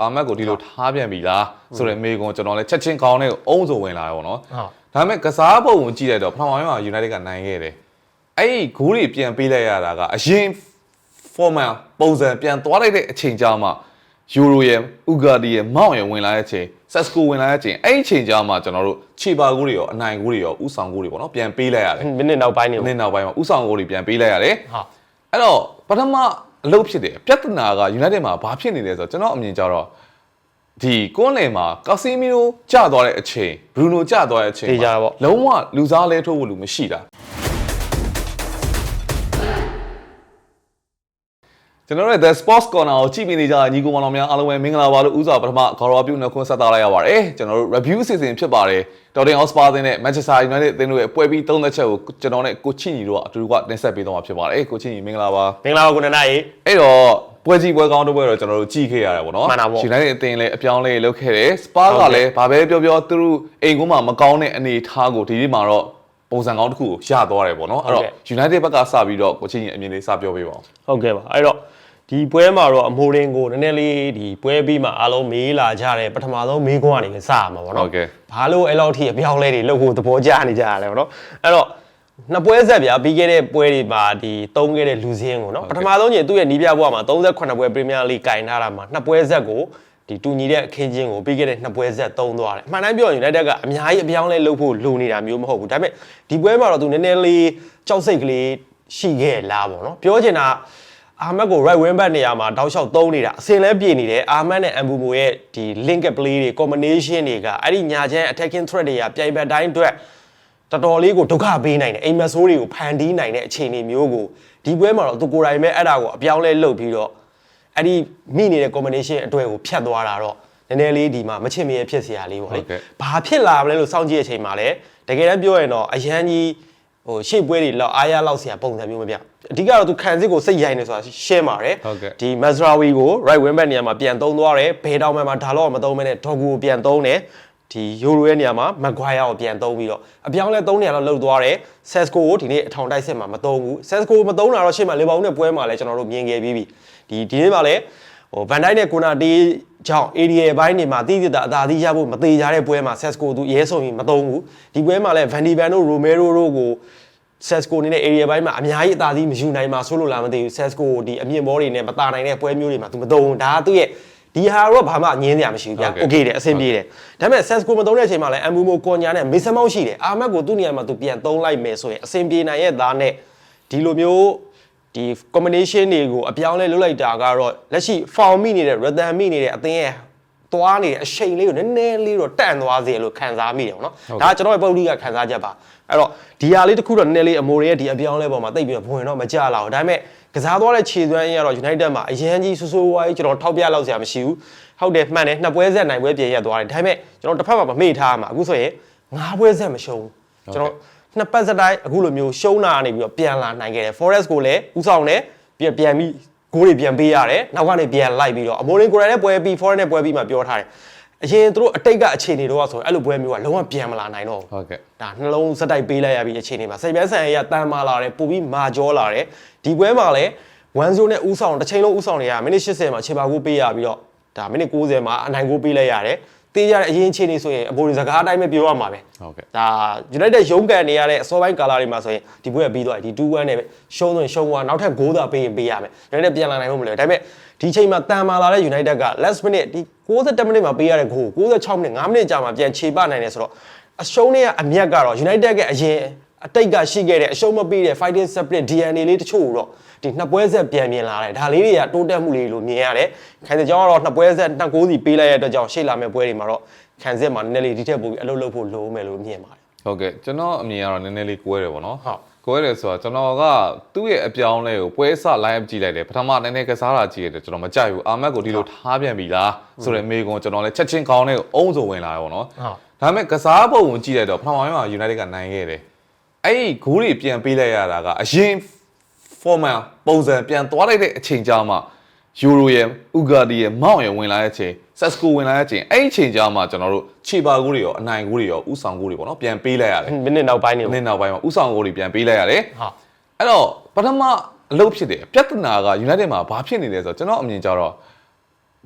အာမက်ကိုဒီလိုထားပြန်ပြီလားဆိုတဲ့မေကွန်ကျွန်တော်လည်းချက်ချင်းကောင်းတဲ့အုံးဆိုဝင်လာရောနော်ဟုတ်ဒါပေမဲ့ကစားပုံကိုကြည့်လိုက်တော့ပထမပိုင်းမှာ United ကနိုင်ခဲ့တယ်အဲ့ဒီဂိုးတွေပြန်ပေးလိုက်ရတာကအရင် format ပုံစံပြန်သွားလိုက်တဲ့အချိန်ကြာမှယူရိုရဲ့ဥဂါဒီရဲ့မောင်ရဲ့ဝင်လာတဲ့အချိန်ဆက်စကိုဝင်လာတဲ့အချိန်အဲ့ဒီအချိန်ကြာမှကျွန်တော်တို့ခြေပါဂိုးတွေရောအနိုင်ဂိုးတွေရောဥဆောင်ဂိုးတွေပေါ့နော်ပြန်ပေးလိုက်ရတယ်မိနစ်နောက်ပိုင်းနေဒီဟုတ်နေ့နောက်ပိုင်းမှာဥဆောင်ဂိုးတွေပြန်ပေးလိုက်ရတယ်ဟုတ်အဲ့တော့ပထမ အလုပ်ဖြစ်တယ်ပြဿနာက United မှာဘာဖြစ်နေလဲဆိုတော့ကျွန်တော်အမြင်ကြတော့ဒီကွန်းလယ်မှာကာစီမီနိုကျသွားတဲ့အချိန်ဘရူနိုကျသွားတဲ့အချိန်တေးကြတာပေါ့လုံးဝလူစားလဲထိုးဖို့လူမရှိတာ ကျွန်တော်တို့ The Sports Corner ကိုကြည့်ပြီးနေကြတဲ့ညီကောင်မောင်နှမများအားလုံးပဲမင်္ဂလာပါလို့ဥစွာပထမခေါ်တော်ပြုနှုတ်ခွန်းဆက်သလိုက်ရပါတယ်ကျွန်တော်တို့ review အစီအစဉ်ဖြစ်ပါတယ် Tottenham Hotspur အသင်းနဲ့ Manchester United အသင်းတို့ရဲ့ပွဲပြီးသုံးသက်ချက်ကိုကျွန်တော်နဲ့ကိုချီညီတို့ကအတူတူကတင်ဆက်ပေးသွားမှာဖြစ်ပါတယ်ကိုချီညီမင်္ဂလာပါမင်္ဂလာပါကိုနနာရေအဲ့တော့ပွဲကြီးပွဲကောင်းတစ်ပွဲတော့ကျွန်တော်တို့ကြည့်ခဲ့ရတယ်ပေါ့နော်မှန်တာပေါ့ United အသင်းလည်းအပြောင်းအလဲလုပ်ခဲ့တယ် Spurs ကလည်းဘာပဲပြောပြောသူတို့အိမ်ကုန်းမှာမကောင်းတဲ့အနေအထားကိုဒီနေ့မှာတော့ ပုံစံကောင်းတစ်ခုကိုရသွားတယ်ပေါ့နော်အဲ့တော့ United ဘက်ကစပြီးတော့ကိုချင်းကြီးအမြင်လေးစပြောပေးပါဦးဟုတ်ကဲ့ပါအဲ့တော့ဒီပွဲမှာတော့အမိုးရင်းကိုနည်းနည်းလေးဒီပွဲပြီးမှအားလုံးမေးလာကြတယ်ပထမဆုံးမေးခွန်းကနေစရမှာပေါ့နော်ဟုတ်ကဲ့ဘာလို့အဲ့လောက်ထိအပြောင်းလဲတွေလုပ်ဖို့သဘောကျနေကြရတယ်ပေါ့နော်အဲ့တော့နှစ်ပွဲဆက်ဗျာပြီးခဲ့တဲ့ပွဲတွေမှာဒီသုံးခဲ့တဲ့လူစင်းကိုနော်ပထမဆုံးကျရင်သူ့ရဲ့နီးပြဘွားမှာ38ပွဲပရီးမီးယားလိဂ်ကင်ထားတာမှာနှစ်ပွဲဆက်ကို ဒီတူညီတဲ့အခင်းချင်းကိုပြီးခဲ့တဲ့နှစ်ပွဲဆက်သုံးသွားတယ်အမှန်တမ်းပြောရင် United ကအများကြီးအပြောင်းလဲလုပ်ဖို့လိုနေတာမျိုးမဟုတ်ဘူးဒါပေမဲ့ဒီပွဲမှာတော့သူနည်းနည်းလေးကြောက်စိတ်ကလေးရှိခဲ့လားပေါ့နော်ပြောချင်တာအာမက်ကို right wing back နေရာမှာတောက်လျှောက်သုံးနေတာအစင်လဲပြေနေတယ်အာမက်နဲ့အမ်ဘူမိုရဲ့ဒီ link up play တွေ combination တွေကအဲ့ဒီညာချမ်း attacking threat တွေကပြိုင်ဘက်တိုင်းအတွက်တော်တော်လေးကိုဒုက္ခပေးနိုင်တယ်အိမ်မက်ဆိုးတွေကိုဖန်တီးနိုင်တဲ့အခြေအနေမျိုးကိုဒီပွဲမှာတော့သူကိုယ်တိုင်ပဲအဲ့ဒါကိုအပြောင်းလဲလုပ်ပြီးတော့ အဲ့ဒီမိနေတဲ့ combination အတွေ့ကိုဖြတ်သွားတာတော့နည်းနည်းလေးဒီမှာမချစ်မရဖြစ်စရာလေးပေါ့လေဟုတ်ကဲ့ဘာဖြစ်လာမလဲလို့စောင့်ကြည့်တဲ့အချိန်မှာလည်းတကယ်တမ်းပြောရင်တော့အရန်ကြီးဟိုရှေ့ပွဲတွေလောက်အားရလောက်စရာပုံစံမျိုးမပြအဓိကတော့သူခံစစ်ကိုစိတ်ရိုက်နေဆိုတာရှင်းပါတယ်ဟုတ်ကဲ့ဒီ Mazraoui ကို right wing back နေရာမှာပြန်သုံးသွားတယ်ဘယ်တောင်မှမှာဒါတော့မသုံးမဲနဲ့ Dogu ကိုပြန်သုံးတယ် ဒီယူရိုရဲ့နေရာမှာ Maguire ကိုပြန်သုံးပြီးတော့အပြောင်းလဲသုံးနေရတော့လှုပ်သွားတယ် Sesco ကိုဒီနေ့အထောင်တိုက်စစ်မှာမသုံးဘူး Sesco မသုံးတာတော့ရှေ့မှာလေဘောင်နဲ့ပွဲမှာလည်းကျွန်တော်တို့မြင်ခဲ့ပြီးပြီဒီဒီနေ့မှာလည်းဟို Van Dijk နဲ့ Kona တေးကြောင့် area ဘိုင်းနေမှာတိတိတအသာသီးရဖို့မသေးကြတဲ့ပွဲမှာ Sesco သူရဲဆုံရင်မသုံးဘူးဒီပွဲမှာလည်း Van de Ven တို့ Romero တို့ကို Sesco နေနဲ့ area ဘိုင်းမှာအများကြီးအသာသီးမယူနိုင်မှာဆိုလို့လားမသိဘူး Sesco ကိုဒီအမြင့်ဘောတွေနဲ့မตาနိုင်တဲ့ပွဲမျိုးတွေမှာသူမသုံးဘူးဒါကသူ့ရဲ့ ဒီဟာတော့ဘာမှငင်းစရာမရှိဘူးဗျာဟုတ်ကဲ့ okay တယ်အဆင်ပြေတယ်ဒါပေမဲ့ Sesco မသုံးတဲ့အချိန်မှာလည်း Ambumo ကွန်ညာနဲ့မေဆမောက်ရှိတယ်အာမက်ကိုသူ့နေရာမှာသူပြန်သုံးလိုက်မယ်ဆိုရင်အဆင်ပြေနိုင်ရဲ့သားနဲ့ဒီလိုမျိုးဒီ combination တွေကိုအပြောင်းလဲလုပ်လိုက်တာကတော့လက်ရှိ foul မိနေတဲ့ rhythm မိနေတဲ့အသင်းရဲ့ သွားနေတဲ့အချိန်လေးကိုနည်းနည်းလေးတော့တန့်သွားစေလို့ခံစားမိတယ်ပေါ့နော်ဒါကကျွန်တော်ရဲ့ပုဂ္ဂလိကခံစားချက်ပါအဲ့တော့ဒီဟာလေးတစ်ခုတော့နည်းနည်းလေးအမိုတွေရဲ့ဒီအပြောင်းလဲပေါ်မှာတိတ်ပြီးတော့ဘဝင်တော့မကြလာဘူးဒါပေမဲ့ကစားသွားတဲ့ခြေစွမ်းရတော့ United မှာအရန်ကြီးဆူဆူဝါးကြီးကျွန်တော်ထောက်ပြလောက်စရာမရှိဘူးဟုတ်တယ်မှန်တယ်နှစ်ပွဲဆက်နိုင်ပွဲပြင်ရက်သွားတယ်ဒါပေမဲ့ကျွန်တော်တစ်ဖက်မှာမမေ့ထားရမှာအခုဆိုရင်ငါးပွဲဆက်မရှုံးဘူးကျွန်တော်နှစ်ပတ်စတိုင်းအခုလိုမျိုးရှုံးတာကနေပြီးတော့ပြန်လာနိုင်ခဲ့တယ် Forest ကိုလည်းဥဆောင်တယ်ပြန်ပြန်ပြီး ဂိုးတွေပြန်ပေးရတယ်နောက်ကနေပြန်လိုက်ပြီးတော့အမိုးရင်းကိုယ်တိုင်နဲ့ပွဲပြီး Forest နဲ့ပွဲပြီးမှပြောထားတယ်အရင်သူတို့အတိတ်ကအခြေအနေတော့ဆိုရင်အဲ့လိုပွဲမျိုးကလုံးဝပြန်မလာနိုင်တော့ဘူးဟုတ်ကဲ့ဒါနှလုံးစက်တိုက်ပေးလိုက်ရပြီးအခြေအနေမှာစိတ်ပန်းဆန်ရရတန်မာလာတယ်ပို့ပြီးမာကြောလာတယ်ဒီပွဲမှာလည်း1-0နဲ့ဥဆောင်တစ်ချိန်လုံးဥဆောင်နေရမိနစ်80မှာခြေပါကိုပေးရပြီးတော့ဒါမိနစ်90မှာအနိုင်ကိုပေးလိုက်ရတယ် တေးရတဲ့အရင်အခြေအနေဆိုရင်အပေါ်ဒီစကားအတိုင်းပဲပြောရမှာပဲဟုတ်ကဲ့ဒါ United ရုံးကန်နေရတဲ့အစောပိုင်းကာလတွေမှာဆိုရင်ဒီပွဲကပြီးသွားပြီဒီ2-1နဲ့ပဲရှုံးဆိုရင်ရှုံးသွားနောက်ထပ်9သာပေးရင်ပေးရမယ် United ပြန်လာနိုင်ဖို့မလွယ်ဒါပေမဲ့ဒီချိန်မှာတန်မာလာတဲ့ United က last minute ဒီ60မိနစ်မှာပေးရတဲ့ဂိုး66မိနစ်9မိနစ်ကြာမှပြန်ခြေပနိုင်တယ်ဆိုတော့အရှုံးတွေကအမြတ်ကတော့ United ကအရင် အတိတ်ကရှိခဲ့တဲ့အရှုံးမပေးတဲ့ fighting spirit DNA လေးတချို့ကိုတော့ဒီနှစ်ပွဲဆက်ပြန်မြင်လာတယ်ဒါလေးတွေကတိုးတက်မှုလေးလို့မြင်ရတယ်ခိုင်စကြောင်းကတော့နှစ်ပွဲဆက်နှစ်ကိုးစီပေးလိုက်ရတဲ့အတွက်ကြောင့်ရှေ့လာမယ့်ပွဲတွေမှာတော့ခံစစ်မှာနည်းနည်းလေးဒီထက်ပိုပြီးအလုပ်လုပ်ဖို့လိုမယ်လို့မြင်ပါတယ်ဟုတ်ကဲ့ကျွန်တော်အမြင်ကတော့နည်းနည်းလေးကွဲတယ်ပေါ့နော်ဟုတ်ကွဲတယ်ဆိုတော့ကျွန်တော်ကသူ့ရဲ့အပြောင်းလဲကိုပွဲစ line up ကြည့်လိုက်တယ်ပထမနည်းနည်းကစားတာကြည့်ရတယ်ကျွန်တော်မကြိုက်ဘူးအာမက်ကိုဒီလိုထားပြန်ပြီလားဆိုတဲ့မေကွန်ကျွန်တော်လည်းချက်ချင်းကောင်းတဲ့အုံးဆိုဝင်လာတယ်ပေါ့နော်ဟုတ်ဒါပေမဲ့ကစားပုံကိုကြည့်လိုက်တော့ပထမပိုင်းမှာ United ကနိုင်ခဲ့တယ် အဲ့ဒီဂိုးတွေပြန်ပေးလိုက်ရတာကအရင် format ပုံစံပြန်သွားလိုက်တဲ့အချိန်ကြာမှယူရိုရဲ့ဥဂါဒီရဲ့မောင်ရဲ့ဝင်လာတဲ့အချိန်ဆက်စကိုဝင်လာတဲ့အချိန်အဲ့ဒီအချိန်ကြာမှကျွန်တော်တို့ခြေပါဂိုးတွေရောအနိုင်ဂိုးတွေရောဥဆောင်ဂိုးတွေပေါ့နော်ပြန်ပေးလိုက်ရတယ်မိနစ်နောက်ပိုင်းနေနင်းနောက်ပိုင်းမှာဥဆောင်ဂိုးတွေပြန်ပေးလိုက်ရတယ်ဟာအဲ့တော့ပထမအလုပ်ဖြစ်တယ်ပြဿနာက United မှာဘာဖြစ်နေလဲဆိုတော့ကျွန်တော်အမြင်ကြတော့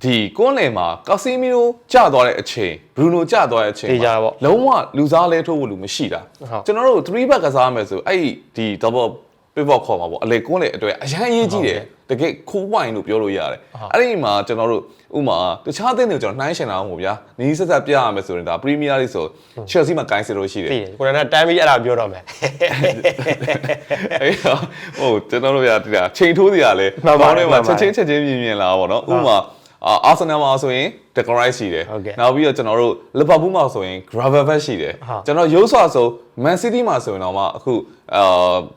ဒီကွန်းလယ်မှာကာစီမီယိုကျသွားတဲ့အချိန်ဘရူနိုကျသွားတဲ့အချိန်တေးကြတာပေါ့လုံးဝလူစားလဲထိုးဖို့လူမရှိတာဟုတ် ကျွန်တော်တို့3 back ကစားမယ်ဆိုအဲ့ဒီ double pivot ခေါ်မှာပေါ့အလေကွန်းလယ်အတွက်အရန်အရေးကြီးတယ်တကယ် cool point လို့ပြောလို့ရတယ်အဲ့ဒီမှာကျွန်တော်တို့ဥမာတခြားအသင်းတွေကိုကျွန်တော်နှိုင်းရှင်တာဟုတ်ဗျာနီးစက်ဆက်ပြရမယ်ဆိုရင်ဒါ Premier League ဆို Chelsea မှာကိုင်းစစ်လို့ရှိတယ်သိတယ်ကိုရနာတမ်းပြီးအဲ့ဒါပြောတော့မယ် အဲ့တော့ဟိုကျွန်တော်တို့ဗျာဒီလားချိန်ထိုးစီရလဲမှန်ပါတယ်မှာမှန်ချက်ပါတယ်ချင်းချက်ချင်းမြင်မြင်လာပါတော့ဥပမာ အာအာဆင်နယ်မှာဆိုရင် De Vrij ရှိတယ်ဟုတ်ကဲ့နောက်ပြီးတော့ကျွန်တော်တို့ Liverpool မှာဆိုရင် Gravenberch ရှိတယ်ဟုတ်ကျွန်တော်ရုပ်ဆွဆို Man City မှာဆိုရင်တော့မှအခုအာ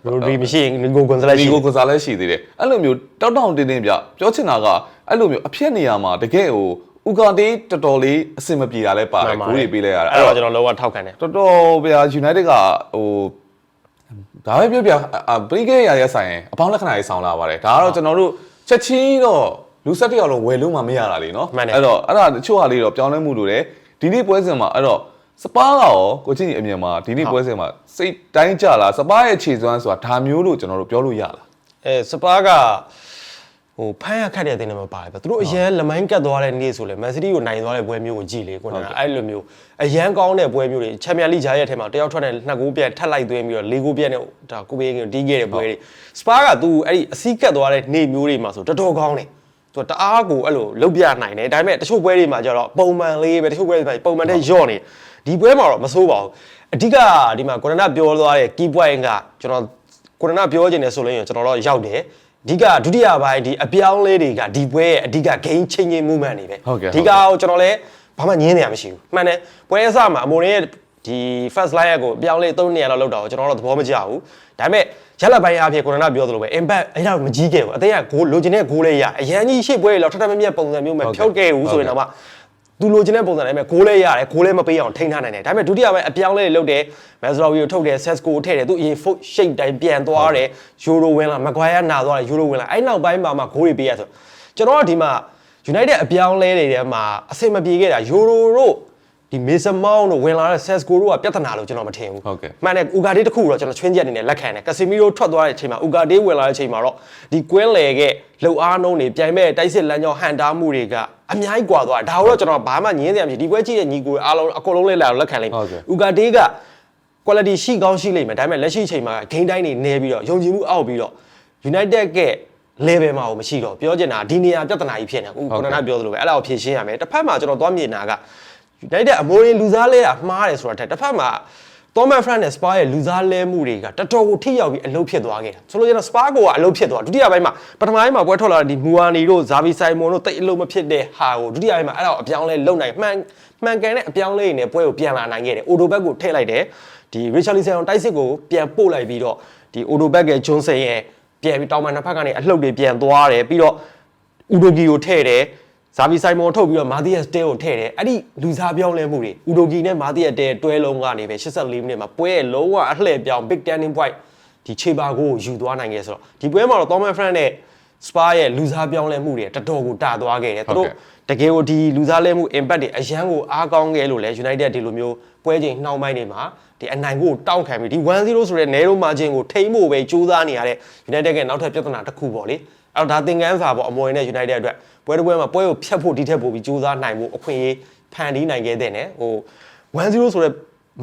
ရိုဒရီမရှိရင်ငိုကွန်ဆလက်ဒီရှိကိုကစားလဲရှိသေးတယ်အဲ့လိုမျိုးတောက်တောင်တင်းတင်းပြပြောချင်တာကအဲ့လိုမျိုးအဖြစ်နေရာမှာတကယ်ဟိုဥကာတေးတော်တော်လေးအဆင်မပြေတာလဲပါတယ်ကိုကြီးပေးလဲရတယ်အဲ့အဲ့တော့တော့ကျွန်တော်လုံးဝထောက်ခံတယ်တော်တော်ဗျာ United ကဟိုဒါပဲပြောပြအာပရိကေရရဆိုင်ရင်အပေါင်းလက္ခဏာကြီးဆောင်လာပါတယ်ဒါကတော့ကျွန်တော်တို့ချက်ချင်းတော့ လူဆက်တစ်ယောက်လုံးဝယ်လို့မှမရတာလေနော်မှန်တယ် အဲ့တော့အဲ့ဒါတချို့ဟာလေးတော့ပြောင်းလဲမှုလို့တယ်ဒီနေ့ပွဲစဉ်မှာအဲ့တော့စပါးကရောကိုချင်းကြီးအမြင်မှာဒီနေ့ပွဲစဉ်မှာစိတ်တိုင်းကြလားစပါးရဲ့ခြေစွမ်းဆိုတာဒါမျိုးလို့ကျွန်တော်တို့ပြောလို့ရလား အဲစပါးကဟိုဖမ်းရခတ်တဲ့အတင်းတွေမှာပါတယ်ဗျသူတို့အရန်လမိုင်းကတ်သွားတဲ့နေ့ဆိုလေမန်စီးတီးကိုနိုင်သွားတဲ့ပွဲမျိုးကိုကြည့်လေကိုနော်အဲ့လိုမျိုးအရန်ကောင်းတဲ့ပွဲမျိုးတွေချန်ပီယံလိဂျာရဲ့အထက်မှာတယောက်ထွက်တဲ့နှစ်ဂိုးပြန်ထပ်လိုက်သွင်းပြီးတော့လေးဂိုးပြန်နဲ့ဒါကိုဘေးကတီးခဲ့တဲ့ပွဲတွေစပါးကသူအဲ့ဒီအစီးကတ်သွားတဲ့နေ့မျိုးတွေမှာဆိုတော်တော်ကောင်းတယ် သူတအားကိုအဲ့လိုလုတ်ပြနိုင်တယ်ဒါပေမဲ့တချို့ပွဲတွေမှာကျတော့ပုံမှန်လေးပဲတချို့ပွဲတွေမှာပုံမှန်တဲ့ညော့နေဒီပွဲမှာတော့မဆိုးပါဘူးအဓိကဒီမှာကိုရနာပြောသွားတဲ့ key point ကကျွန်တော်ကိုရနာပြောချင်တယ်ဆိုလို့ရင်ကျွန်တော်တို့ရောက်တယ်အဓိကဒုတိယပိုင်းဒီအပြောင်းလဲတွေကဒီပွဲရဲ့အဓိက game changing movement တွေပဲဟုတ်ကဲ့အဓိကကိုကျွန်တော်လည်းဘာမှညင်းနေရမရှိဘူးမှန်တယ်ပွဲအစမှာအမိုရင်းရဲ့ ဒီ first line ကိုအပြောင်းလဲ3နေရာလောက်လောက်တာကိုကျွန်တော်တို့သဘောမကျဘူးဒါပေမဲ့ရက်လက်ပိုင်းအဖြစ်ကိုရနာပြောသလိုပဲ impact အဲ့ဒါမကြီးခဲ့ဘူးအသေးကဂိုးလိုချင်တဲ့ဂိုးလေးရအရန်ကြီးရှေ့ပွဲတွေလောက်ထပ်ထပ်မြက်မြက်ပုံစံမျိုးမဲ့ဖြုတ်ခဲ့ဘူးဆိုရင်တော့မှသူလိုချင်တဲ့ပုံစံတိုင်းပဲဂိုးလဲရတယ်ဂိုးလဲမပေးအောင်ထိန်းထားနိုင်တယ်ဒါပေမဲ့ဒုတိယပိုင်းအပြောင်းလဲတွေလုပ်တယ်မက်ဇလော်ဝီကိုထုတ်တယ်ဆက်စကိုကိုထည့်တယ်သူအရင်ဖုတ်ရှိတ်တိုင်းပြန်သွားတယ်ယူရိုဝင်လာမကွာယာနာသွားတယ်ယူရိုဝင်လာအဲ့နောက်ပိုင်းမှာမှဂိုးတွေပေးရဆိုကျွန်တော်ကဒီမှာ United အပြောင်းလဲတွေထဲမှာအဆင်မပြေခဲ့တာယူရိုတို့ ဒီမေဆန်မောင်းတို့ဝင်လာတဲ့ဆက်စကိုတို့ကပြဿနာလို့ကျွန်တော်မထင်ဘူးဟုတ်ကဲ့မှန်တယ်ဥကာဒေးတစ်ခုတော့ကျွန်တော်ချွင်းချက်အနေနဲ့လက်ခံတယ်ကစီမီရိုထွက်သွားတဲ့အချိန်မှာဥကာဒေးဝင်လာတဲ့အချိန်မှာတော့ဒီကွင်းလေကလှုပ်အားနှုံးတွေပြိုင်မဲ့တိုက်စစ်လမ်းကြောင်းဟန်တားမှုတွေကအများကြီးကွာသွားတယ်ဒါကိုတော့ကျွန်တော်ဘာမှညင်းစရာမရှိဒီပွဲကြည့်တဲ့ညီကိုအားလုံးအကုန်လုံးလဲလာတော့လက်ခံလိုက်ဟုတ်ကဲ့ဥကာဒေးက quality ရှိကောင်းရှိလိမ့်မယ်ဒါပေမဲ့လက်ရှိအချိန်မှာဂိမ်းတိုင်းတွေနေပြီးတော့ယုံကြည်မှုအောက်ပြီးတော့ United က level မှာကိုမရှိတော့ပြောချင်တာဒီနေရာပြဿနာကြီးဖြစ်နေအခုကိုနနာပြောသလိုပဲအဲ့ဒါကိုဖြေရှင်းရမယ်တစ်ဖက်မှာကျွန်တော်သွားမြင်တာက United အမိုးရင်းလူစားလဲတာမှားတယ်ဆိုတာထက်တစ်ဖက်မှာ Thomas Frank နဲ့ Spa ရဲ့လူစားလဲမှုတွေကတော်တော်ကိုထိရောက်ပြီးအလုပ်ဖြစ်သွားခဲ့တာဆိုလိုချင်တာ Spa ကအလုပ်ဖြစ်သွားဒုတိယပိုင်းမှာပထမပိုင်းမှာပွဲထွက်လာတဲ့ဒီမူအာနီတို့ဇာဗီဆိုင်မွန်တို့တိတ်အလုပ်မဖြစ်တဲ့ဟာကိုဒုတိယပိုင်းမှာအဲ့ဒါကိုအပြောင်းလဲလုပ်နိုင်မှန်မှန်ကန်တဲ့အပြောင်းလဲတွေနဲ့ပွဲကိုပြန်လာနိုင်ခဲ့တယ်အိုဒိုဘက်ကိုထည့်လိုက်တယ်ဒီ Richarlison တိုက်စစ်ကိုပြန်ပို့လိုက်ပြီးတော့ဒီအိုဒိုဘက်ကဂျွန်ဆန်ရဲ့ပြန်ပြီးတောင်မှနှစ်ဖက်ကနေအလှုပ်တွေပြန်သွားတယ်ပြီးတော့ဥဒိုဂီကိုထည့်တယ် ဇာဗီဆိုင်မွန်ထုတ်ပြီးတော့မာသီယက်စ်တဲကိုထည့်တယ်အဲ့ဒီလူစားပြောင်းလဲမှုတွေဥဒိုဂီနဲ့မာသီယက်တဲတွဲလုံးကနေပဲ84မိနစ်မှာပွဲရဲ့လုံးဝအလှည့်ပြောင်း big turning point ဒီခြေပါကိုယူသွားနိုင်ခဲ့ဆိုတော့ဒီပွဲမှာတော့ Thomas Frank နဲ့ Spa ရဲ့လူစားပြောင်းလဲမှုတွေတော်တော်ကိုတာသွားခဲ့တယ်သူတို့တကယ်ကိုဒီလူစားလဲမှု impact တွေအရန်ကိုအားကောင်းခဲ့လို့လဲ United ဒီလိုမျိုးပွဲချိန်နှောင်းပိုင်းတွေမှာဒီအနိုင်ကိုတောက်ခံပြီးဒီ1-0ဆိုတဲ့နဲလုံးမာဂျင်ကိုထိမ့်ဖို့ပဲကြိုးစားနေရတဲ့ United ကနောက်ထပ်ပြဿနာတစ်ခုပေါ့လေအဲ့တော့ဒါသင်ခန်းစာပေါ့အမော်ရင်နဲ့ United အတွက် ပွဲတစ်ပွဲမှာပွဲကိုဖျက်ဖို့ဒီထက်ပိုပြီးကြိုးစားနိုင်ဖို့အခွင့်အရေးဖန်တီးနိုင်ခဲ့တဲ့နဲ့ဟို1-0ဆိုတဲ့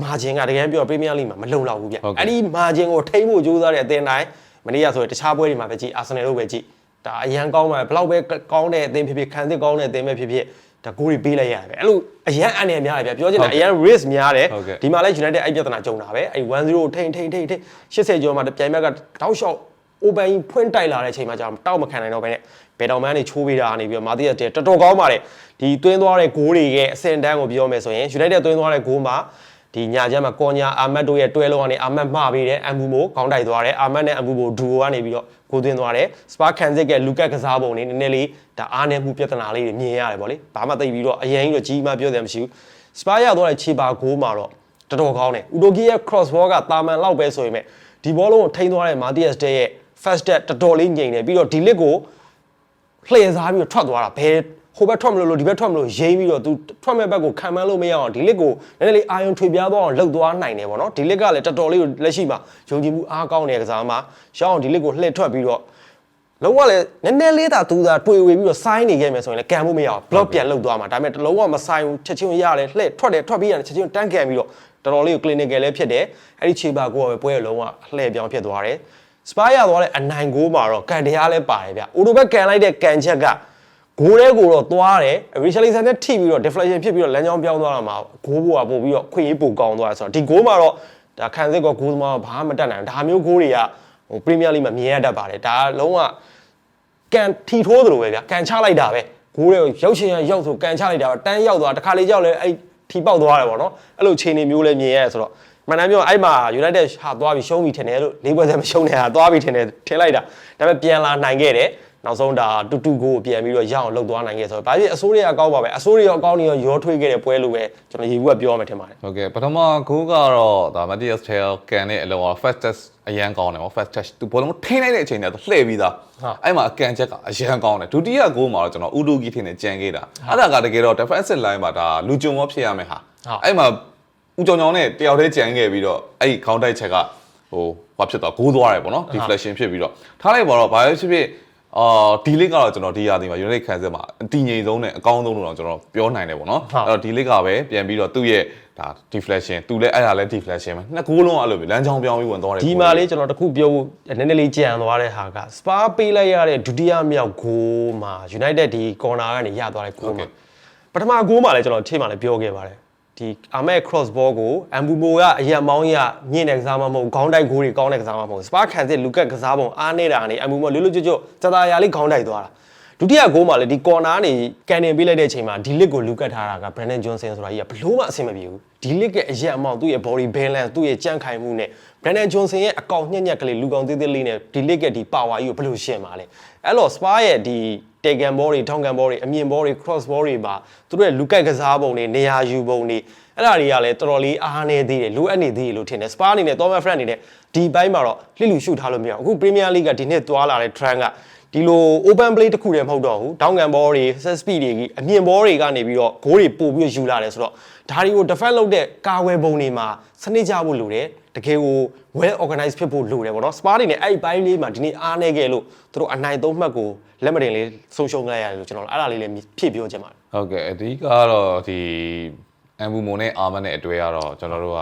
မာဂျင်ကတကယ်ပြောပရီးမီးယားလိမှာမလုံလောက်ဘူးဗျအဲ့ဒီမာဂျင်ကိုထိမ့်ဖို့ကြိုးစားတဲ့အသင်းတိုင်းမနေ့ကဆိုရင်တခြားပွဲတွေမှာပဲကြည့်အာဆင်နယ်တို့ပဲကြည့်ဒါအရန်ကောင်းပါဘလောက်ပဲကောင်းတဲ့အသင်းဖြစ်ဖြစ်ခံစစ်ကောင်းတဲ့အသင်းပဲဖြစ်ဖြစ်ဒါဂိုးတွေပေးလိုက်ရတယ်ပဲအဲ့လိုအရန်အန်ရများတယ်ဗျပြောချင်တာအရန် risk များတယ်ဟုတ်ကဲ့ဒီမှာလဲ United အဲ့ပြဿနာကြုံတာပဲအဲ့1-0ထိန်ထိန်ထိန်ထိန်80ကျော်မှာပြိုင်ဘက်ကတောက်လျှောက် open ကြီးဖွင့်တိုက်လာတဲ့အချိန်မှာကျတော့တောက်မခံနိုင်တော့ဘဲနဲ့ဘယ်တော်မှန်းနေချိုးပေးတာနေပြီးတော့မာတီးယက်တဲတော်တော်ကောင်းပါတယ်ဒီသွင်းသွားတဲ့ဂိုးတွေရဲ့အဆင့်တန်းကိုပြောမယ်ဆိုရင် United သွင်းသွားတဲ့ဂိုးမှာဒီညာချမ်းမှာကောညာအာမတ်တို့ရဲ့တွဲလုံးကနေအာမတ်မှားပေးတယ်အမ်ဘူမိုခေါင်းတိုက်သွားတယ်အာမတ်နဲ့အမ်ဘူမိုဒူအိုကနေပြီးတော့ဂိုးသွင်းသွားတယ်စပါကန်စစ်ကလူကတ်ကစားပုံနေနည်းနည်းလေးဒါအားနည်းမှုပြဿနာလေးတွေမြင်ရတယ်ဗောလေဘာမှသိပြီးတော့အရင်ကြီးတော့ကြီးမှပြောတယ်မရှိဘူးစပါရသွားတဲ့ခြေပါဂိုးမှာတော့တော်တော်ကောင်းတယ်ဥဒိုဂီရဲ့ cross ball ကတာမန်လောက်ပဲဆိုရင်ပဲဒီဘောလုံးကိုထိန်းသွားတဲ့မာတီယက်စ်တဲရဲ့ fast step တော်တော်လေးငြိမ်တယ်ပြီးတော့ဒီလစ်ကိုလှည့်စားပြီးတော့ထွက်သွားတာဘယ်ဟိုဘက်ထွက်မလို့လို့ဒီဘက်ထွက်မလို့ရိမ့်ပြီးတော့သူထွက်မဲ့ဘက်ကိုခံမန်းလို့မရအောင်ဒီလစ်ကိုနည်းနည်းလေးအာယုံထွေပြားသွားအောင်လှုပ်သွားနိုင်တယ်ပေါ့နော်ဒီလစ်ကလည်းတော်တော်လေးကိုလက်ရှိမှာယုံကြည်မှုအားကောင်းတဲ့ကစားမှာရှောင်းအောင်ဒီလစ်ကိုလှည့်ထွက်ပြီးတော့လုံးဝလည်းနည်းနည်းလေးသာသူသာတွေ့ဝေပြီးတော့စိုင်းနေခဲ့မယ်ဆိုရင်လည်းကန်ဖို့မရအောင် block ပြန်လုတ်သွားမှာဒါပေမဲ့လုံးဝမဆိုင်ဘူးချက်ချင်းရတယ်လှည့်ထွက်တယ်ထွက်ပြီးရတယ်ချက်ချင်းတန်းကန်ပြီးတော့တော်တော်လေးကို clinical လည်းဖြစ်တယ်အဲ့ဒီခြေပါကိုပဲပွဲရလုံးဝလှည့်ပြောင်းဖြစ်သွားတယ် စပါးရသွားတဲ့အနိုင်ကိုမှာတော့ကန်တရားလည်းပါတယ်ဗျအိုတိုဘက်ကန်လိုက်တဲ့ကန်ချက်ကဂိုးတဲ့ကိုတော့သွားတယ် Richarlison နဲ့ထိပြီးတော့ deflection ဖြစ်ပြီးတော့လမ်းကြောင်းပြောင်းသွားတာမှာဂိုးဘောကပို့ပြီးတော့ခွင့်ရေးပိုကောင်းသွားတယ်ဆိုတော့ဒီဂိုးမှာတော့ဒါခံစစ်ကဂိုးသမားဘာမှမတတ်နိုင်ဘူးဒါမျိုးဂိုးတွေကဟို Premier League မှာမြင်ရတတ်ပါတယ်ဒါလုံးဝကန်ထီထိုးသလိုပဲဗျာကန်ချလိုက်တာပဲဂိုးတွေကိုရောက်ချင်ရရောက်ဆိုကန်ချလိုက်တာပဲတန်းရောက်သွားတခါလေကြောက်လဲအဲ့ထီပေါက်သွားတယ်ပေါ့နော်အဲ့လိုခြေနေမျိုးလည်းမြင်ရဲဆိုတော့ မှန်တမ်းပြောအဲ့မှာ United ဟာသွားပြီးရှုံးပြီထင်တယ်လို့လေးပွဲစမရှုံးနေတာသွားပြီထင်တယ်ထင်လိုက်တာဒါပေမဲ့ပြန်လာနိုင်ခဲ့တယ်နောက်ဆုံးဒါတူတူကိုပြန်ပြီးတော့ရအောင်လှုပ်သွားနိုင်ခဲ့ဆိုတော့ဘာဖြစ်အစိုးရအကောင်းပါပဲအစိုးရရောအကောင်းနေရောရောထွေးခဲ့တဲ့ပွဲလို့ပဲကျွန်တော်ရေဘူးကပြောမှထင်ပါတယ်ဟုတ်ကဲ့ပထမဂိုးကတော့ဒါ Matthias Tel ကန်တဲ့အလုံးက fast test အရန်ကောင်းတယ်ဗော fast test သူဘောလုံးထိန်းလိုက်တဲ့အချိန်တည်းသူလှည့်ပြီးသားအဲ့မှာအကန်ချက်ကအရန်ကောင်းတယ်ဒုတိယဂိုးမှာတော့ကျွန်တော်ဥဒူဂီထင်းနဲ့ကြံခဲ့တာအဲ့ဒါကတကယ်တော့ defensive line မှာဒါလူကြုံမောဖြစ်ရမယ်ဟာအဲ့မှာ ဦးကြောင်ကြောင်နဲ့တယောက်တည်းကြံခဲ့ပြီးတော့အဲ့ခေါင်းတိုက်ချက်ကဟိုဘာဖြစ်သွားဂိုးသွားတယ်ဗောနော် deflection ဖြစ်ပြီးတော့ထားလိုက်ပါတော့ဘာပဲဖြစ်ဖြစ်အာဒီလစ်ကတော့ကျွန်တော်ဒီရာသီမှာ United ခံစစ်မှာအတည်ငြိမ်ဆုံးနဲ့အကောင်းဆုံးလို့တော့ကျွန်တော်ပြောနိုင်တယ်ဗောနော်အဲ့တော့ဒီလစ်ကပဲပြန်ပြီးတော့သူ့ရဲ့ဒါ deflection သူလည်းအဲ့ဒါလည်း deflection ပဲနှစ်ကိုးလုံးကအဲ့လိုပဲလမ်းကြောင်းပြောင်းပြီးဝင်သွားတယ်ဒီမှာလေးကျွန်တော်တခုပြောဖို့နည်းနည်းလေးကြံသွားတဲ့ဟာကစပါပေးလိုက်ရတဲ့ဒုတိယမြောက်ဂိုးမှာ United ဒီ corner ကနေရသွားတဲ့ဂိုးမှာပထမဂိုးမှာလည်းကျွန်တော်ထိမှလည်းပြောခဲ့ပါတယ် ဒီအာမက် cross ball ကိုအမ်ဘူမိုကအရက်မောင်းရညင်တဲ့ကစားမမဟုတ်ခေါင်းတိုက်ဂိုးတွေကောင်းတဲ့ကစားမမဟုတ်စပါခံစစ်လူကက်ကစားပုံအားနေတာကနေအမ်ဘူမိုလွတ်လွတ်ကျွတ်ကျွတ်စတာရာလေးခေါင်းတိုက်သွားတာဒုတိယဂိုးမှာလည်းဒီ corner ကနေကန်တင်ပေးလိုက်တဲ့အချိန်မှာဒီလစ်ကိုလူကတ်ထားတာက Brandon Johnson ဆိုတာကြီးကဘလို့မှအဆင်မပြေဘူးဒီလစ်ရဲ့အရက်အမောင်းသူ့ရဲ့ body balance သူ့ရဲ့ကြန့်ခိုင်မှုနဲ့ Brandon Johnson ရဲ့အကောင်ညက်ညက်ကလေးလူကောင်သေးသေးလေးနဲ့ဒီလစ်ရဲ့ဒီ power ကြီးကိုဘယ်လိုရှင်းပါလဲ အဲ့တော့ Spa ရဲ့ဒီ taken ball တွေထောင်ကန် ball တွေအမြင် ball တွေ cross ball တွေပါသူတို့ရဲ့လူကက်ကစားပုံတွေနေရာယူပုံတွေအဲ့ဒါတွေကလည်းတော်တော်လေးအားနေသေးတယ်လိုအပ်နေသေးတယ်လို့ထင်တယ် Spa အနေနဲ့ Thomas Frank အနေနဲ့ဒီဘိုင်းမှာတော့လှစ်လူရှုထားလို့မရဘူးအခု Premier League ကဒီနှစ်သွားလာတဲ့ trend ကဒီလို open play တစ်ခုတည်းမဟုတ်တော့ဘူးတောင်းကန် ball တွေ set speed တွေအမြင် ball တွေကနေပြီးတော့ဂိုးတွေပို့ပြီးတော့ယူလာတယ်ဆိုတော့ဒါတွေကို defend လုပ်တဲ့ကာဝယ်ပုံတွေမှာစနစ်ကြဖို့လိုတယ် တကယ်ကို well organized ဖြစ်ဖို့လိုတယ်ပေါ့နော် Spa တွေနဲ့အဲ့ဒီဘိုင်းလေးမှာဒီနေ့အားနေခဲ့လို့သူတို့အနိုင်သုံးမှတ်ကိုလက်မတင်လေးဆုံးရှုံးလိုက်ရတယ်လို့ကျွန်တော်အဲ့ဒါလေးလည်းဖြည့်ပြောချင်ပါတယ်ဟုတ်ကဲ့အဓိကတော့ဒီအမ်ဘူမိုနဲ့အာမန်နဲ့အတွေ့ကတော့ကျွန်တော်တို့က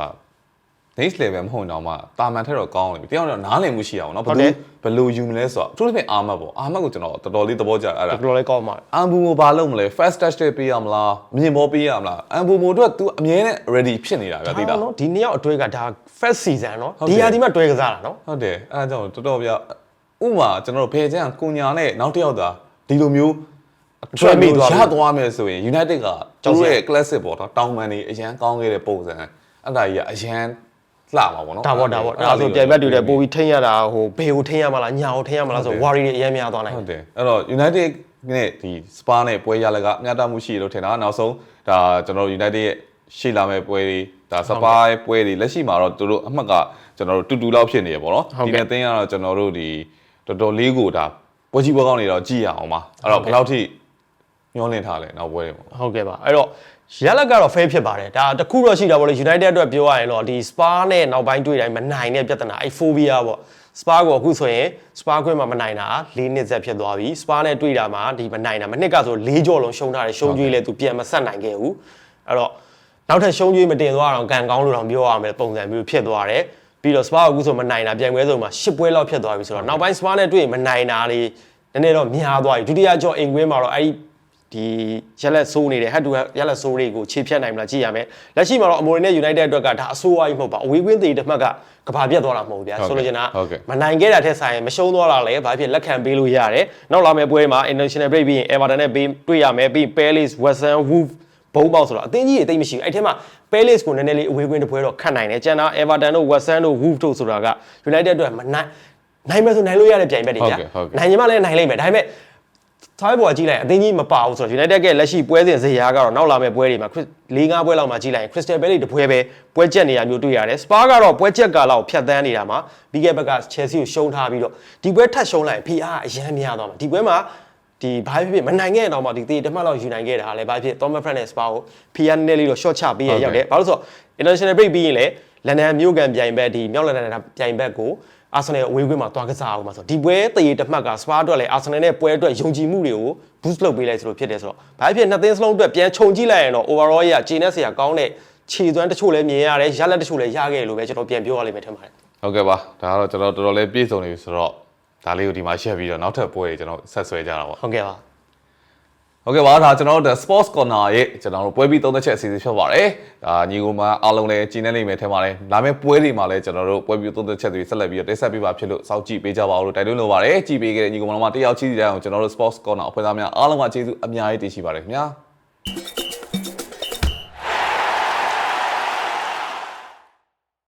next level မဟုတ်တော့မှတာမန်ထက်တော့ကောင်းတယ်တယောက်တော့နားလည်မှုရှိအောင်เนาะဘယ်လိုဘယ်လိုယူမလဲဆိုတော့အထူးသဖြင့်အာမတ်ပေါ့အာမတ်ကိုကျွန်တော်တော်တော်လေးသဘောကျတယ်အဲ့ဒါ တော်တော်လေးကောင်းပါတယ် အမ်ဘူမိုဘာလုပ်မလဲ first touch တွေပေးရမလားမြင်ပေါ်ပေးရမလားအမ်ဘူမိုတို့က तू အမြဲတမ်း ready ဖြစ်နေတာဗျာသိလား နော်ဒီနှစ်ယောက်အတွဲကဒါ first season နော် ဟုတ်တယ် ဒီဟာဒီမှာတွဲကစားတာနော် ဟုတ်တယ်အဲ့ဒါကြောင့်တော်တော်ဗျာဥမာကျွန်တော်တို့ဖေချန်ကုညာနဲ့နောက်တစ်ယောက်သာဒီလိုမျိုး ဆွဲမိသွားပြီ ရသွားမယ်ဆိုရင် United က ကြောက် သူ စရာ တို့ရဲ့ classic ပေါ့နော်တောင်းပန်နေအရန်ကောင်းခဲ့တဲ့ပုံစံအဲ့ဒါကြီးကအရန် လှမှာပေါ့နော်ဒါပေါ့ဒါပေါ့ဒါဆိုပြိုင်ဘက်တွေလည်းပို့ပြီးထိန်းရတာဟိုဘေကိုထိန်းရမလားညာကိုထိန်းရမလားဆို worry တွေအများများသွားနိုင်ဟုတယ်တ်တယ်အဲ့တော့ United နဲ့ဒီ Spa နဲ့ပွဲရလကမျှတမှုရှိရလို့ထင်တာနောက်ဆုံးဒါကျွန်တော်တို့ United ရဲ့ရှေ့လာမဲ့ပွဲတွေဒါ Spa ရဲ့ပွဲတွေလက်ရှိမှာတော့သူတို့အမှတ်ကကျွန်တော်တို့တူတူလောက်ဖြစ်နေရပေါ့နော်ဟုတ်ဒီကဲ့နေ့သင်းကတော့ကျွန်တော်တို့ဒီတော်တော်လေးကိုဒါပွဲကြီးပွဲကောင်းနေတော့ကြည့်ရအောင်ပါအဲ့တော့ဘယ်လောက်ထိညှောလင့်ထားလဲနောက်ပွဲတွေပေါ့ဟုတ်ကဲ့ပါအဲ့တော့ ရလက်ကတော့ fair ဖြစ်ပါတယ်ဒါတခုတော့ရှိတာပေါ့လေ United အတွက်ပြောရရင်တော့ဒီ Spa နဲ့နောက်ပိုင်းတွေ့တိုင်းမနိုင်တဲ့ပြဿနာအဲ့ phobia ပေါ့ Spa ကိုအခုဆိုရင် Spa ခွင့်မှာမနိုင်တာ၄နှစ်ဆက်ဖြစ်သွားပြီ Spa နဲ့တွေ့တာမှာဒီမနိုင်တာမနှစ်ကဆို၄ကြော်လုံးရှုံးထားတယ်ရှုံးကြွေးလဲသူပြန်မဆက်နိုင်ခဲ့ဘူးအဲ့တော့နောက်ထပ်ရှုံးကြွေးမတင်သွားအောင်ကန်ကောင်းလို့တော့ပြောရမယ်ပုံစံမျိုးဖြစ်သွားတယ်ပြီးတော့ Spa ကအခုဆိုမနိုင်တာပြန်ပွဲဆုံးမှာ၈ပွဲလောက်ဖြစ်သွားပြီဆိုတော့နောက်ပိုင်း Spa နဲ့တွေ့ရင်မနိုင်တာလေးနည်းနည်းတော့များသွားပြီဒုတိယကြော်အိမ်ကွင်းမှာတော့အဲ့ဒီ ဒီရက်လက်ဆိုးနေတဲ့ head to head ရက်လက်ဆိုးတွေကိုခြေဖြတ်နိုင်မလားကြည့်ရမယ်လက်ရှိမှာတော့အမိုရီနဲ့ United အတွက်ကဒါအဆိုးအဝါးကြီးမဟုတ်ပါအဝေးကွင်းသေးတစ်မှတ်ကကဘာပြတ်သွားတာမဟုတ်ဘူးဗျာဟုတ်ကဲ့ဆိုလိုချင်တာဟုတ်ကဲ့မနိုင်ခဲ့တာထက်ဆိုင်ရင်မရှုံးသွားတာလည်းဘာဖြစ်လက်ခံပေးလို့ရတယ်နောက်လာမယ့်ပွဲမှာ international break ပြီးရင် Everton နဲ့ပေးတွေ့ရမယ်ပြီး Palace West Ham Wolves ဘုံပေါက်ဆိုတော့အသင်းကြီးတွေတိတ်မရှိဘူးအဲ့ထဲမှာ Palace ကိုနည်းနည်းလေးအဝေးကွင်းတစ်ပွဲတော့ခတ်နိုင်တယ်ကျန်တာ Everton တို့ West Ham တို့ Wolves တို့ဆိုတာက United အတွက်မနိုင်နိုင်မယ်ဆိုနိုင်လို့ရတဲ့ပြိုင်ဘက်တွေဗျာဟုတ်ကဲ့ဟုတ်ကဲ့နိုင်ရင်မှလည်းနိုင်လိမ့်မယ်ဒါပေမဲ့ ထားပေါ်ကြည့်လိုက်အသင်းကြီးမပါဘူးဆိုတော့ United ကလက်ရှိပွဲစဉ်ဇယားကတော့နောက်လာမယ့်ပွဲတွေမှာ၄၅ပွဲလောက်မှာကြည့်လိုက်ရင် Crystal Palace တပွဲပဲပွဲချက်နေရမျိုးတွေ့ရတယ်။ Spa ကတော့ပွဲချက်ကာလောက်ဖြတ်သန်းနေတာမှာပြီးခဲ့ဘက်က Chelsea ကိုရှုံးထားပြီးတော့ဒီပွဲထပ်ရှုံးလိုက်ရင် PR အရန်များသွားမှာဒီပွဲမှာဒီဘာဖြစ်ဖြစ်မနိုင်ခဲ့တော့မှဒီတေးတစ်မှတ်လောက်ယူနိုင်ခဲ့တာလည်းဘာဖြစ် Thomas Frank နဲ့ Spa ကို PR နည်းနည်းလေးတော့ short ချပေးရရောက်တယ်။ဘာလို့ဆိုတော့ International break ပြီးရင်လည်းလန်ဒန်မြို့ကန်ပြိုင်ဘက်ဒီမြောက်လန်ဒန်ပြိုင်ဘက်ကို အာဆင်နယ်အဝေးကွင်းမှာတွားကစားအောင်မှာဆိုဒီပွဲတရေတစ်မှတ်ကစပါအတွက်လည်းအာဆင်နယ်နဲ့ပွဲအတွက်ယုံကြည်မှုတွေကို boost လုပ်ပေးလိုက်ဆိုလို့ဖြစ်တယ်ဆိုတော့ဘာဖြစ်နှစ်သင်းစလုံးအတွက်ပြန်ခြုံကြည့်လိုက်ရင်တော့ overall ရဂျင်းနဲ့ဆရာကောင်းတဲ့ခြေသွမ်းတချို့လည်းမြင်ရတယ်ရလက်တချို့လည်းရခဲ့တယ်လို့ပဲကျွန်တော်ပြန်ပြောရလိမ့်မယ်ထင်ပါတယ်ဟုတ်ကဲ့ပါဒါကတော့ကျွန်တော်တော်တော်လေးပြည့်စုံနေပြီဆိုတော့ဒါလေးကိုဒီမှာရှက်ပြီးတော့နောက်ထပ်ပွဲတွေကျွန်တော်ဆက်ဆွဲကြတာပေါ့ဟုတ်ကဲ့ပါ ဟုတ်ကဲ့ပါဒါကျွန်တော်တို့ The Sports Corner ရဲ့ကျွန်တော်တို့ပွဲပြီးသုံးသက်ချက်အစီအစဉ်ဖြစ်ပါတယ်ဒါညီကိုမအားလုံးလည်းကျင်းနေလိမ့်မယ်ထင်ပါတယ်လာမယ့်ပွဲတွေမှာလည်းကျွန်တော်တို့ပွဲပြီးသုံးသက်ချက်တွေဆက်လက်ပြီးတော့တိဆက်ပေးပါဖြစ်လို့စောင့်ကြည့်ပေးကြပါဦးလို့တိုက်တွန်းလိုပါတယ်ကြည့်ပေးခဲ့တဲ့ညီကိုမတော်မတယောက်ချီးစီတိုင်းအောင်ကျွန်တော်တို့ Sports Corner အဖွဲ့သားများအားလုံးကကျေးဇူးအများကြီးတင်ရှိပါတယ်ခင်ဗျာ